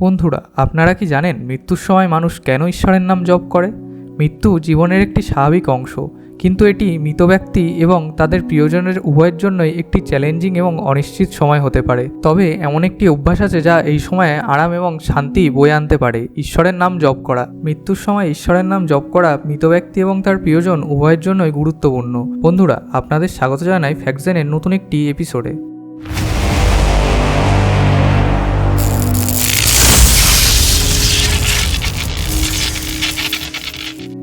বন্ধুরা, আপনারা কি জানেন মৃত্যুর সময় মানুষ কেন ঈশ্বরের নাম জপ করে? মৃত্যু জীবনের একটি স্বাভাবিক অংশ, কিন্তু এটি মৃত ব্যক্তি এবং তাদের প্রিয়জনের উভয়ের জন্যই একটি চ্যালেঞ্জিং এবং অনিশ্চিত সময় হতে পারে। তবে এমন একটি অভ্যাস আছে যা এই সময়ে আরাম এবং শান্তি বয়ে আনতে পারে, ঈশ্বরের নাম জপ করা। মৃত্যুর সময় ঈশ্বরের নাম জপ করা মৃত ব্যক্তি এবং তার প্রিয়জন উভয়ের জন্যই গুরুত্বপূর্ণ। বন্ধুরা, আপনাদের স্বাগত জানাই ফ্যাকজেনের নতুন একটি এপিসোডে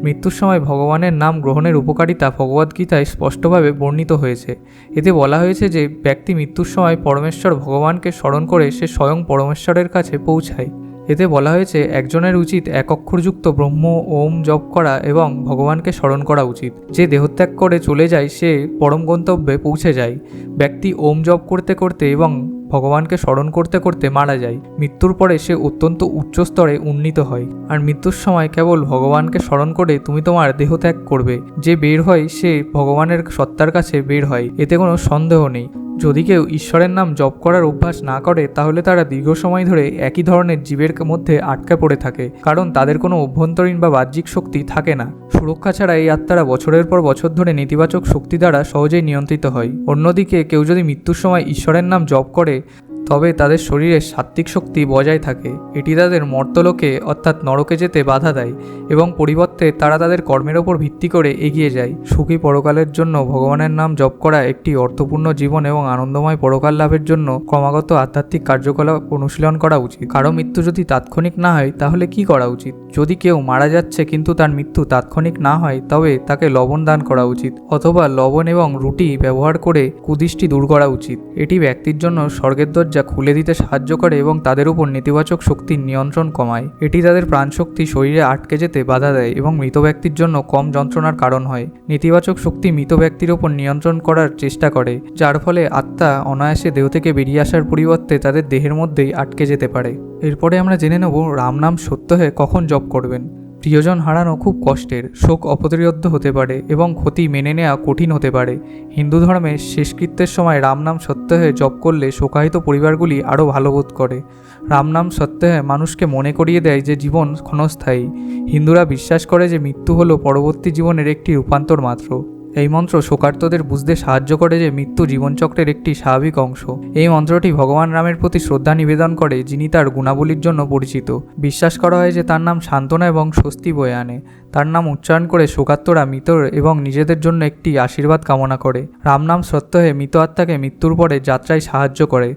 মৃত্যুর সময় ভগবানের নাম গ্রহণের উপকারিতা ভগবদ্গীতায় স্পষ্টভাবে বর্ণিত হয়েছে। এতে বলা হয়েছে যে, ব্যক্তি মৃত্যুর সময় পরমেশ্বর ভগবানকে স্মরণ করে সে স্বয়ং পরমেশ্বরের কাছে পৌঁছায়। এতে বলা হয়েছে, একজনের উচিত এক অক্ষরযুক্ত ব্রহ্ম, ওম, জপ করা এবং ভগবানকে স্মরণ করা উচিত। যে দেহত্যাগ করে চলে যায়, সে পরম গন্তব্যে পৌঁছে যায়। ব্যক্তি ওম জপ করতে করতে এবং ভগবানকে স্মরণ করতে করতে মারা যায়। মৃত্যুর পরে সে অত্যন্ত উচ্চ স্তরে উন্নীত হয়। আর মৃত্যুর সময় কেবল ভগবানকে স্মরণ করে তুমি তোমার দেহ ত্যাগ করবে। যে বের হয় সে ভগবানের সত্তার কাছে বের হয়। এতে কোনো সন্দেহ নেই। যদি কেউ ঈশ্বরের নাম জপ করার অভ্যাস না করে, তাহলে তারা দীর্ঘ সময় ধরে একই ধরনের জীবের মধ্যে আটকে পড়ে থাকে, কারণ তাদের কোনো অভ্যন্তরীণ বা বাহ্যিক শক্তি থাকে না। সুরক্ষা ছাড়া এই আত্মারা বছরের পর বছর ধরে নেতিবাচক শক্তি দ্বারা সহজেই নিয়ন্ত্রিত হয়। অন্যদিকে কেউ যদি মৃত্যুর সময় ঈশ্বরের নাম জপ করে তবে তাদের শরীরে সাত্ত্বিক শক্তি বজায় থাকে। এটি তাদের মর্তলোকে, অর্থাৎ নরকে যেতে বাধা দেয় এবং পরিবর্তে তারা তাদের কর্মের ওপর ভিত্তি করে এগিয়ে যায়। সুখী পরকালের জন্য ভগবানের নাম জপ করা একটি অর্থপূর্ণ জীবন এবং আনন্দময় পরকাল লাভের জন্য ক্রমাগত আধ্যাত্মিক কার্যকলাপ অনুশীলন করা উচিত। কারও মৃত্যু যদি তাৎক্ষণিক না হয়, তাহলে কি করা উচিত? যদি কেউ মারা যাচ্ছে কিন্তু তার মৃত্যু তাৎক্ষণিক না হয়, তবে তাকে লবণ দান করা উচিত অথবা লবণ এবং রুটি ব্যবহার করে কুদৃষ্টি দূর করা উচিত। এটি ব্যক্তির জন্য স্বর্গের দরজা খুলে দিতে সাহায্য করে এবং তাদের উপর নেতিবাচক শক্তির নিয়ন্ত্রণ কমায়। এটি তাদের প্রাণশক্তি শরীরে আটকে যেতে বাধা দেয় এবং মৃত ব্যক্তির জন্য কম যন্ত্রণার কারণ হয়। নেতিবাচক শক্তি মৃত ব্যক্তির ওপর নিয়ন্ত্রণ করার চেষ্টা করে, যার ফলে আত্মা অনায়াসে দেহ থেকে বেরিয়ে আসার পরিবর্তে তাদের দেহের মধ্যেই আটকে যেতে পারে। এরপরে আমরা জেনে নেব রাম নাম সত্য হয়ে কখন জপ করবেন। প্রিয়জন হারানো খুব কষ্টের, শোক অপরিরোধ্য হতে পারে এবং ক্ষতি মেনে নেওয়া কঠিন হতে পারে। হিন্দু ধর্মে শেষকৃত্যের সময় রামনাম সত্যহে জপ করলে শোকাহিত পরিবারগুলি আরও ভালো বোধ করে। রামনাম সত্যহে মানুষকে মনে করিয়ে দেয় যে জীবন ক্ষণস্থায়ী। হিন্দুরা বিশ্বাস করে যে মৃত্যু হলো পরবর্তী জীবনের একটি রূপান্তর মাত্র। এই মন্ত্র শোকার্তদের বুঝতে সাহায্য করে যে মৃত্যু জীবনচক্রের একটি স্বাভাবিক অংশ। এই মন্ত্রটি ভগবান রামের প্রতি শ্রদ্ধা নিবেদন করে, যিনি তার গুণাবলীর জন্য পরিচিত। বিশ্বাস করা হয় যে তার নাম সান্ত্বনা এবং স্বস্তি বয়ে আনে। তার নাম উচ্চারণ করে শোকাত্মরা মৃতর এবং নিজেদের জন্য একটি আশীর্বাদ কামনা করে। রাম নাম সত্যহে মৃত আত্মাকে মৃত্যুর পরে যাত্রায় সাহায্য করে।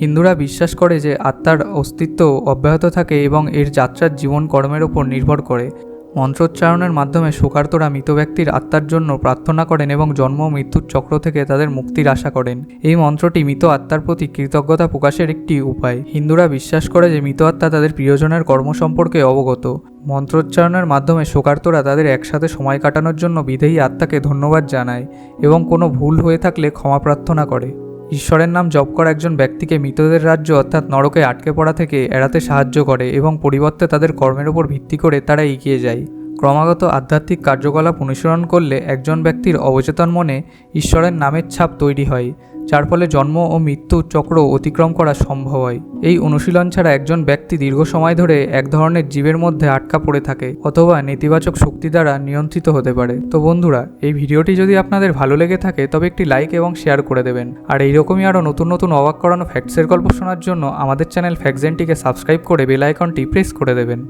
হিন্দুরা বিশ্বাস করে যে আত্মার অস্তিত্ব অব্যাহত থাকে এবং এর যাত্রার জীবন কর্মের ওপর নির্ভর করে। মন্ত্রোচ্চারণের মাধ্যমে শোকার্তরা মৃত ব্যক্তির আত্মার জন্য প্রার্থনা করেন এবং জন্ম মৃত্যুর চক্র থেকে তাদের মুক্তির আশা করেন। এই মন্ত্রটি মৃত আত্মার প্রতি কৃতজ্ঞতা প্রকাশের একটি উপায়। হিন্দুরা বিশ্বাস করে যে মৃত আত্মা তাদের প্রিয়জনের কর্ম সম্পর্কে অবগত। মন্ত্রোচ্চারণের মাধ্যমে শোকার্তরা তাদের একসাথে সময় কাটানোর জন্য বিধেয়ী আত্মাকে ধন্যবাদ জানায় এবং কোনো ভুল হয়ে থাকলে ক্ষমা প্রার্থনা করে। ঈশ্বরের নাম জপ করা একজন ব্যক্তিকে মৃতদের রাজ্য অর্থাৎ নরকে আটকে পড়া থেকে এড়াতে সাহায্য করে এবং পরিবর্তে তাদের কর্মের উপর ভিত্তি করে তারা এগিয়ে যায়। ক্রমাগত আধ্যাত্মিক কার্যকলাপ অনুসরণ করলে একজন ব্যক্তির অবচেতন মনে ঈশ্বরের নামের ছাপ তৈরি হয়, যার ফলে জন্ম ও মৃত্যু চক্র অতিক্রম করা সম্ভব হয়। এই অনুশীলন ছাড়া একজন ব্যক্তি দীর্ঘ সময় ধরে এক ধরনের জীবের মধ্যে আটকা পড়ে থাকে অথবা নেতিবাচক শক্তি দ্বারা নিয়ন্ত্রিত হতে পারে। তো বন্ধুরা, এই ভিডিওটি যদি আপনাদের ভালো লেগে থাকে, তবে একটি লাইক এবং শেয়ার করে দেবেন। আর এইরকমই আরও নতুন নতুন অবাক করানো ফ্যাক্টসের গল্প শোনার জন্য আমাদের চ্যানেল ফ্যাক্সেনটিকে সাবস্ক্রাইব করে বেল আইকনটি প্রেস করে দেবেন।